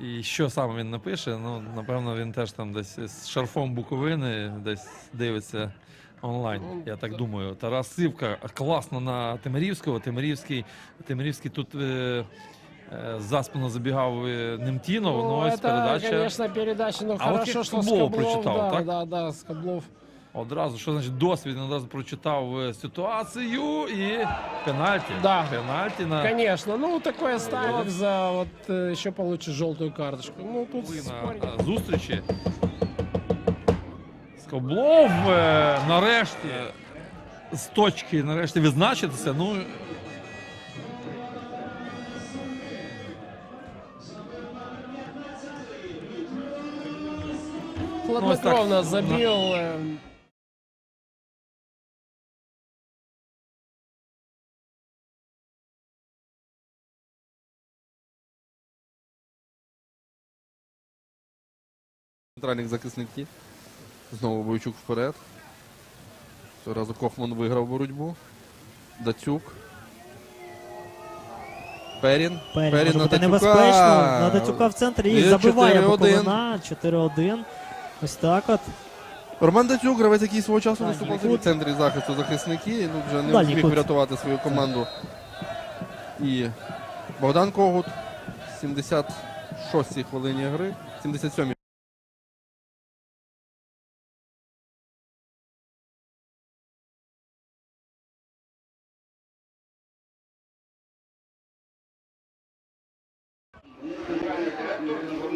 І що саме він напише? Ну, напевно, він теж там десь з шарфом Буковини десь дивиться онлайн. Я так думаю. Тарас Сивка класно на Тимирівського. Тимирівський, Тимирівський тут е, е, за спину забігав е, Немтінов. Ну, ось это, передача. конечно, передача, но А вот хорошо, как что Скоблов, прочитал, да, так? да, да, Скоблов. Одразу, що значить досвід, одразу прочитав е, ситуацію і пенальті. Да. Пенальті на Конечно, ну такой оставил за вот э, еще получит желтую карточку. Ну тут на зустрічі. Скоблов е, нарешті з точки нарешті відзначитися. Ну хладнокровно так, забил. Центральних захисників. Знову Бойчук вперед. Цього разу Кохман виграв боротьбу. Дацюк. Перін. Перін може на бути Дацюка. небезпечно. На Дацюка в центрі І і забиває 4-1. Буковина. 4-1. Ось так от. Роман Дацюк, гравець, який свого часу виступав кут. в центрі захисту захисники. І ну, вже не Дальній кут. врятувати свою команду. І Богдан Когут. 76-й хвилині гри. 77-й. Gracias.